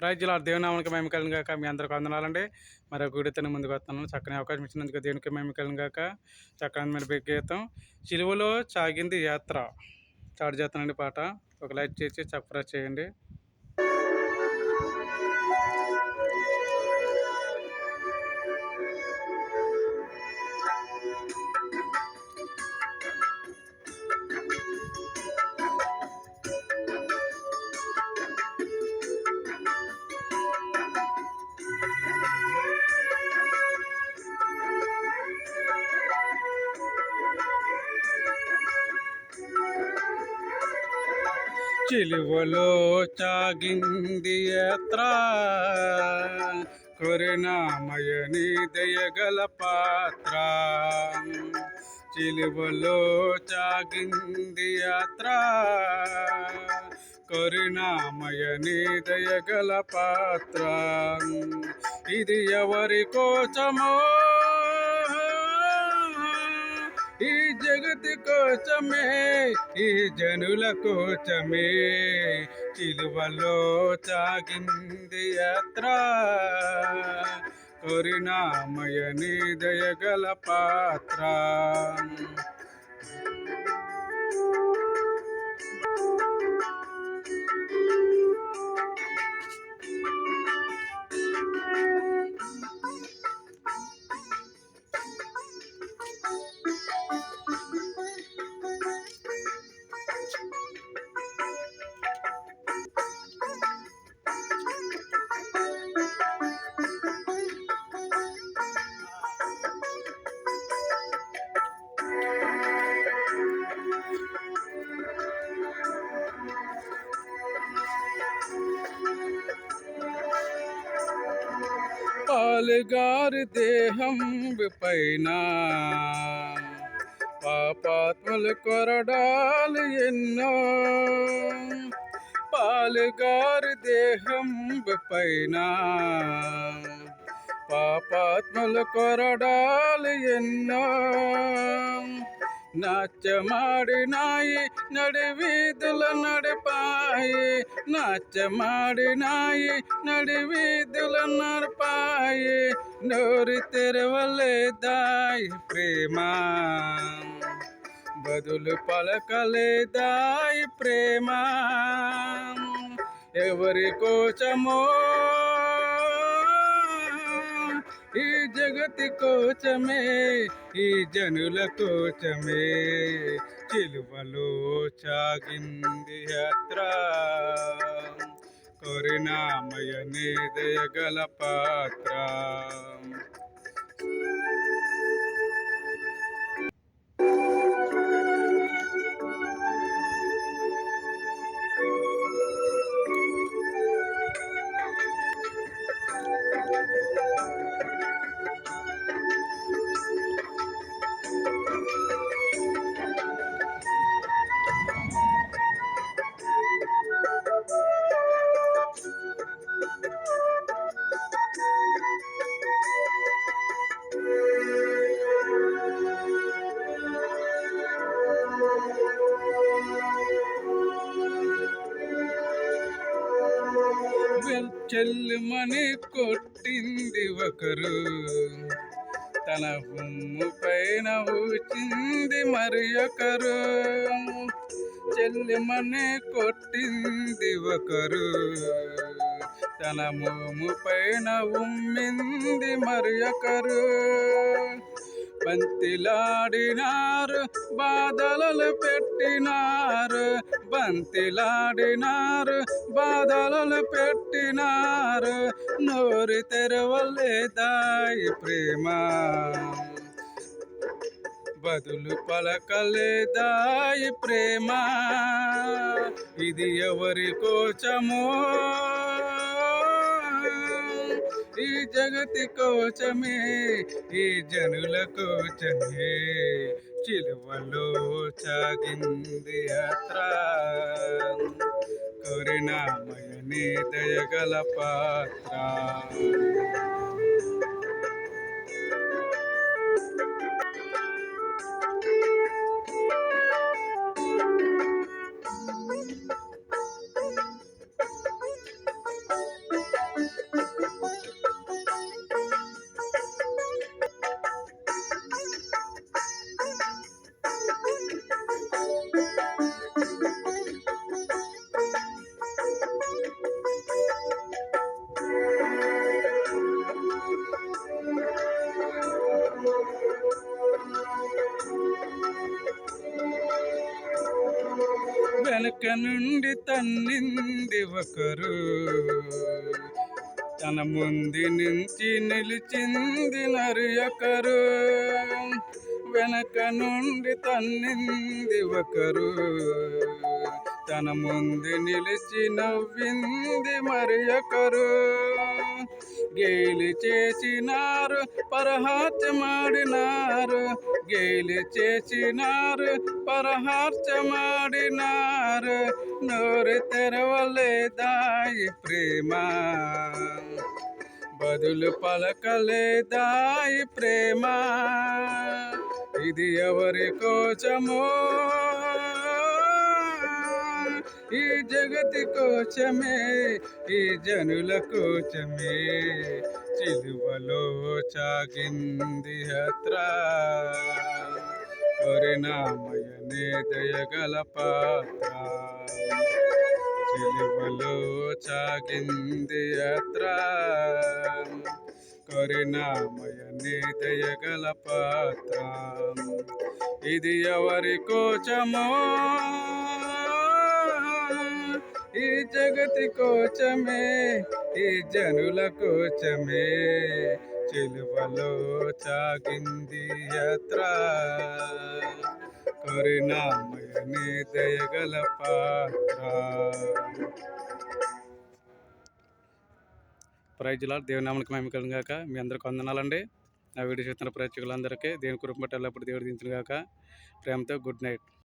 రాజ్యాల దేవునామానికి మేము కలిగిన కాక మీ అందరికి వందనాలండి. మరి ఒక గుడితోనే ముందుకు వస్తున్నాను. చక్కని అవకాశం ఇచ్చినందుకు దేవునికి మేము కలిగిన కాక చక్కని మీరు గీతం చిలువలో సాగింది యాత్ర. స్టార్ట్ చేస్తానండి పాట. ఒక లైక్ చేసి సబ్స్క్రైబ్ చేయండి. చిలువలో చాగింది యాత్ర. కరుణామయని దయగల పాత్ర. చిలువలో చాగింది యాత్ర. కరుణామయని దయగల పాత్ర. ఇది ఎవరి కోసమో జగతి కోసమే ఈ జనుల కోసమే చిలువలో సాగింది యాత్ర. కరుణామయని దయగల పాత్ర. పాలుగారు దేహం పైన పాపాత్మలు కొరడాలు ఎన్నో పాలుగారు దేహం పైన పాపాత్మలు కొరడాలు ఎన్నో నాట్యమాడినాయి నడివీధుల నడిపాయి నాట్యమాడినాయి నడివీధుల నోరి నోరు తెరవలేదాయి ప్రేమ. బదులు పలకలేదాయి ప్రేమ. ఎవరి కోసమో ఈ జగతి కోచమే ఈ జనుల కోచమే చిలువలో సాగింది యాత్ర. కరుణామయనే దయగల పాత్ర. చెల్లుమని కొట్టింది ఒకరు. తన హుమ్ము పైన ఊచింది మరి ఒకరు. చెల్లిమని కొట్టింది ఒకరు. తన మోము పైన ఉమ్మింది మరి ఒకరు. బంతిలాడినారు బాధలలు పెట్టినారు. బంతిలాడినారు బాధలలు పెట్టినారు. నోరు తెరవలేదాయి ప్రేమ? బదులు పలకలేదాయి ప్రేమ? ఇది ఎవరి కోచమో? ఈ జగతి కోసమే ఈ జనుల కోసమే చిలువలో సాగింది యాత్ర. కరుణామయని దయగల పాత్ర. వెనక నుండి తన్నింది ఒకరు. తన ముందు నుంచి నిలిచింది నరి ఒకరు. వెనక నుండి తన్నింది ఒకరు. తన ముందు నిలిచి నవ్వింది మరి ఒకరు. గేలి చేసినారు పరహార్చమాడినారు గేలి చేసినారు పరహార్చమాడినారు నోరు తెరవలేదాయి ప్రేమ. బదులు పలకలేదాయి ప్రేమ. ఇది ఎవరి కోసమో ఈ జగతి కోసమే ఈ జనుల కోసమే చిలువలో చాగింది హత్ర కరుణామయనే దయగల పాత్ర. చిలువలో చాగింది హత్ర కరుణామయనే దయగల పాత్ర. ఇది ఎవరి కోచమో ఈ జగతి కోచమే ఈ జనుల కోచమే. చెలువలో చాగింది యాత్ర కరుణామయనే దయగల పాత్ర. ప్రైజ్లా దేవుని నామనికి మేము కలిగాక మీ అందరికి వందనాలండి. నా వీడియో చూస్తున్న ప్రేక్షకులందరికీ దేని కుటుంబ ఎల్లప్పుడు దేవుడు దించిన గాక. ప్రేమతో గుడ్ నైట్.